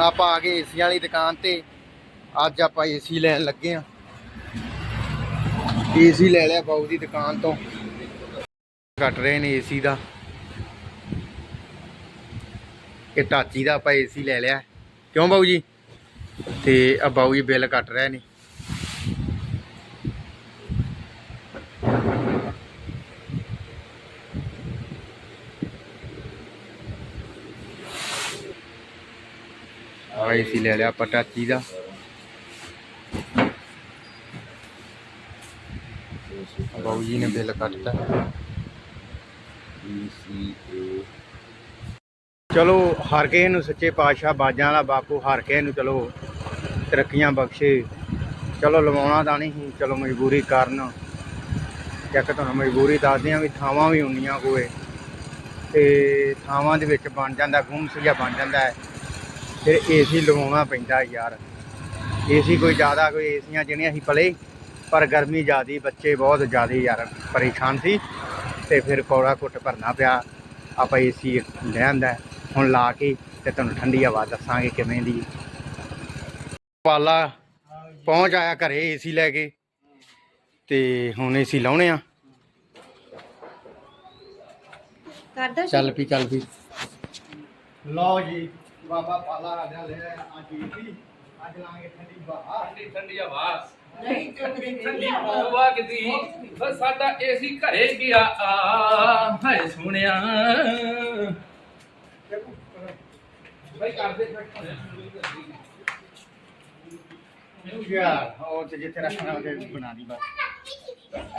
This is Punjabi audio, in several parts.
ਆਪਾਂ ਆ ਗਏ ਏਸੀ ਵਾਲੀ ਦੁਕਾਨ ਤੇ। ਅੱਜ ਆਪਾਂ ਏਸੀ ਲੈਣ ਲੱਗੇ ਆ। ਏਸੀ ਲੈ ਲਿਆ ਬਾਊ ਦੀ ਦੁਕਾਨ ਤੋਂ। ਕੱਟ ਰਹੇ ਨੇ ਏਸੀ ਦਾ। ਇਹ ਟਾਚੀ ਦਾ ਆਪਾਂ ਏਸੀ ਲੈ ਲਿਆ। ਕਿਉਂ ਬਾਊ ਜੀ? ਤੇ ਆ ਬਾਊ ਜੀ ਬਿੱਲ ਕੱਟ ਰਹੇ ਨੇ। ਆ ਏਸੀ ਲੈ ਲਿਆ ਪਟਾਚੀ ਦਾ। ਬਾਊ ਜੀ ਨੇ ਬਿੱਲ ਕੱਟਤਾ। ਚਲੋ ਹਰ ਕਿਸੇ ਨੂੰ ਸੱਚੇ ਪਾਤਸ਼ਾਹ ਬਾਜਾਂ ਵਾਲਾ ਬਾਪੂ ਹਰ ਕਿਸੇ ਨੂੰ ਚਲੋ ਤਰੱਕੀਆਂ ਬਖਸ਼ੇ। ਚਲੋ ਲਵਾਉਣਾ ਤਾਂ ਨਹੀਂ ਸੀ, ਚਲੋ ਮਜਬੂਰੀ ਕਰਨ। ਚੱਕ ਤੁਹਾਨੂੰ ਮਜਬੂਰੀ ਦੱਸਦੇ ਆ ਵੀ ਥਾਵਾਂ ਵੀ ਹੁੰਦੀਆਂ ਕੋਏ ਤੇ ਥਾਵਾਂ ਦੇ ਵਿੱਚ ਬਣ ਜਾਂਦਾ ਗੁੰਮ ਜਿਹਾ ਬਣ ਜਾਂਦਾ ਹੈ। ਫਿਰ ਏਸੀ ਲਵਾਉਣਾ ਪੈਂਦਾ ਯਾਰ। ਏਸੀ ਕੋਈ ਜ਼ਿਆਦਾ ਕੋਈ ਏਸੀਆਂ ਜਿਹੜੀਆਂ ਅਸੀਂ ਪਲੇ ਪਰ ਗਰਮੀ ਜ਼ਿਆਦੀ ਬੱਚੇ ਬਹੁਤ ਜ਼ਿਆਦਾ ਯਾਰ ਪਰੇਸ਼ਾਨ ਸੀ ਤੇ ਫਿਰ ਕੌੜਾ ਘੁੱਟ ਭਰਨਾ ਪਿਆ। ਆਪਾਂ ਏਸੀ ਲੈ ਆਂਦਾ ਹੁਣ ਲਾ ਕੇ ਤੇ ਤੁਹਾਨੂੰ ਠੰਡੀ ਹਵਾ ਦੱਸਾਂਗੇ ਕਿਵੇਂ ਦੀ। ਪਾਲਾ ਪਹੁੰਚ ਆਇਆ ਘਰੇ ਏਸੀ ਲੈ ਕੇ ਤੇ ਹੁਣ ਏਸੀ ਲਾਉਣੇ ਆ। ਕਰਦਾ ਚੱਲ ਪੀ ਚੱਲ ਪੀ। ਲਓ ਜੀ। ਬਾਬਾ ਪਾਲਾ ਰਾਜਾ ਲੈ ਅੱਜ ਏਸੀ ਅੱਜ ਲਾਂਗੇ ਠੰਡੀ ਹਵਾ। ਠੰਡੀ ਠੰਡੀ ਹਵਾ। ਨਹੀਂ ਚੁੱਕਦੇ ਠੰਡੀ ਹਵਾ ਕਿਦੀ? ਬਸ ਸਾਡਾ ਏਸੀ ਘਰੇ ਗਿਆ। ਆ ਹਾਏ ਸੋਹਣਿਆ। ਭਾਈ ਕਰਦੇ ਯਾਰ ਉਹ ਤੇ ਜਿੱਥੇ ਰੱਖਣਾ ਉਹਦੇ ਬਣਾ ਦੀ ਬਸ।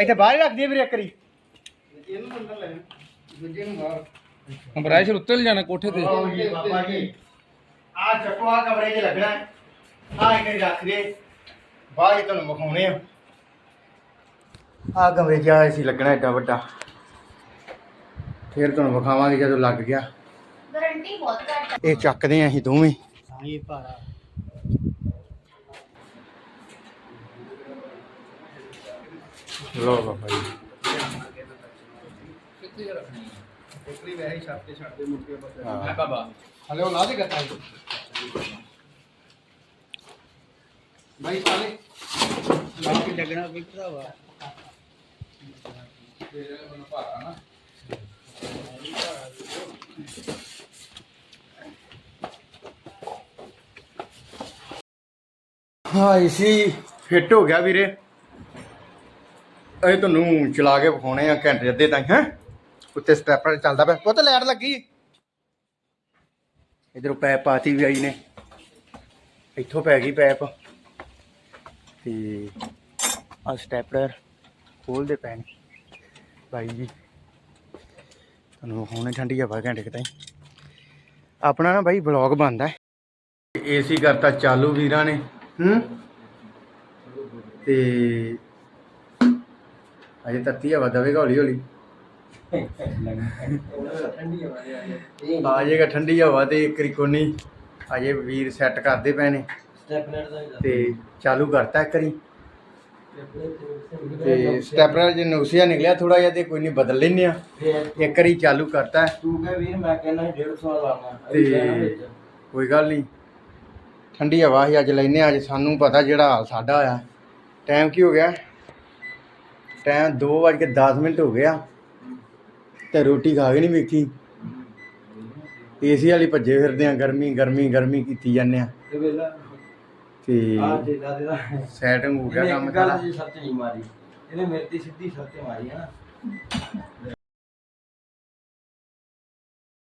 ਇੱਥੇ ਬਾਹਰ ਰੱਖ ਦਈਏ ਵੀਰੇ ਕਰੀ ਇਹਨੂੰ ਅੰਦਰ ਲੈ ਦੂਜੇ ਨੂੰ ਬਾਹਰ। ਬਰਾਸ਼ਰ ਉੱਤੇ ਜਾਣਾ ਕੋਠੇ ਤੇ। ਬਾਬਾ ਜੀ। ਆ ਚੱਕੋ ਆ ਕਮਰੇ 'ਚ ਲੱਗਣਾ ਹੈ। ਆ ਇੱਕ ਰੱਖ ਦੇ। ਬਾਹਰ ਹੀ ਤੁਹਾਨੂੰ ਵਿਖਾਉਣੇ ਆ। ਆ ਕਮਰੇ 'ਚ ਆ ਸੀ ਲੱਗਣਾ ਏਡਾ ਵੱਡਾ। ਫਿਰ ਤੁਹਾਨੂੰ ਵਿਖਾਵਾਂਗੇ ਜਦੋਂ ਲੱਗ ਗਿਆ। ਗਾਰੰਟੀ ਬਹੁਤ ਘੱਟ ਇਹ ਚੱਕਦੇ ਆ ਅਸੀਂ ਦੋਵੇਂ। ਹਾਂ ਇਹ ਭਾਰਾ। ਲੋ ਬਾਬਾ ਜੀ। ਟੋਕਰੀ ਵੈਸੇ ਹੀ ਛੱਡ ਤੇ ਛੱਡ ਦੇ ਮੁੜ ਕੇ ਬਸ ਹੈ। ਬਾਬਾ। ਹਲੇ ਉਹ ਲਾ ਦੇ ਗੱਤਾ ਭਾਈ ਪਾਲੇ ਬਾਕੀ ਲੱਗਣਾ ਵੀ ਭਰਾਵਾ। ਤੇਰੇ ਮਨ ਭਾਰਾ ਨਾ ਹਾਂ ਏਸੀ ਫਿੱਟ ਹੋ ਗਿਆ ਵੀਰੇ। ਇਹ ਤੁਹਾਨੂੰ ਚਲਾ ਕੇ ਵਿਖਾਉਣੇ ਆ ਘੰਟੇ ਅੱਧੇ ਤਾਈਂ ਹੈ? ਉੱਤੇ ਸਟੈਪਰ ਚੱਲਦਾ ਪਿਆ। ਪੁੱਤ ਲਾਈਟ ਲੱਗੀ। ਇਧਰੋਂ ਪੈਪ ਪਾਤੀ ਵੀ ਆਈ ਨੇ। ਇੱਥੋਂ ਪੈ ਗਈ ਪੈਪ। ਤੇ ਆ ਸਟੈਪਲਰ ਖੋਲਦੇ ਨੇ। ਭਾਈ ਜੀ ਤੁਹਾਨੂੰ ਵਿਖਾਉਣੇ ਠੰਡੀ ਹਵਾ ਘੰਟੇ ਕੁ ਤਾਈਂ ਆਪਣਾ ਨਾ ਭਾਈ ਵਲੌਗ ਬਣਦਾ ਹੈ। ਏਸੀ ਕਰਤਾ ਚਾਲੂ ਵੀਰਾਂ ਨੇ। ਹੂੰ? ਤੇ ਅਜੇ ਤੱਤੀ ਹਵਾ ਦਵੇਗਾ ਹੌਲੀ ਹੌਲੀ ਆ ਜਾਏਗਾ ਠੰਡੀ ਹਵਾ ਤੇ ਕਰੀਕੋਨੀ ਅਜੇ ਵੀਰ ਸੈੱਟ ਕਰਦੇ ਪਏ ਨੇ ਤੇ ਚਾਲੂ ਕਰਤਾ ਇੱਕ ਵਾਰੀ। ਤੇ ਸਟੈਪਲਰ ਜੇ ਨੁਕਸਿਆ ਨਿਕਲਿਆ ਥੋੜਾ ਜਿਹਾ ਤੇ ਕੋਈ ਨਹੀਂ ਬਦਲ ਲੈਨੇ ਆ ਇੱਕ ਵਾਰੀ ਚਾਲੂ ਕਰਤਾ। ਤੂੰ ਕਹੇ ਵੀਰ ਮੈਂ ਕਹਿੰਦਾ 150 ਲਾਉਣਾ। ਤੇ ਕੋਈ ਗੱਲ ਨਹੀਂ ਠੰਡੀ ਹਵਾ ਹੀ ਅੱਜ ਲੈਨੇ ਅੱਜ ਸਾਨੂੰ ਪਤਾ ਜਿਹੜਾ ਹਾਲ ਸਾਡਾ ਹੋਇਆ। ਟਾਈਮ ਕੀ ਹੋ ਗਿਆ? ਟਾਈਮ 2:10 ਮਿੰਟ ਹੋ ਗਿਆ ਤੇ ਰੋਟੀ ਖਾ ਕੇ ਨਹੀਂ ਵੇਖੀ ਏਸੀ ਵਾਲੀ ਭੱਜੇ ਫਿਰਦੇ ਆ ਗਰਮੀ ਗਰਮੀ ਗਰਮੀ ਕੀਤੀ ਜਾਂਦੇ ਆ। ਤੇ ਵੇਲਾ ਆ ਸੈਟਿੰਗ ਹੋ ਗਿਆ ਇਹਨੇ ਕੰਮ ਇੱਕ ਗੱਲ ਸਾਰਾ ਜੀ ਸੱਚ ਨਹੀਂ ਮਾਰੀ। ਇਹਨੇ ਮੇਰੇ ਤੇ ਸਿੱਧੀ ਸੱਚ ਮਾਰੀ ਹੈ ਨਾ।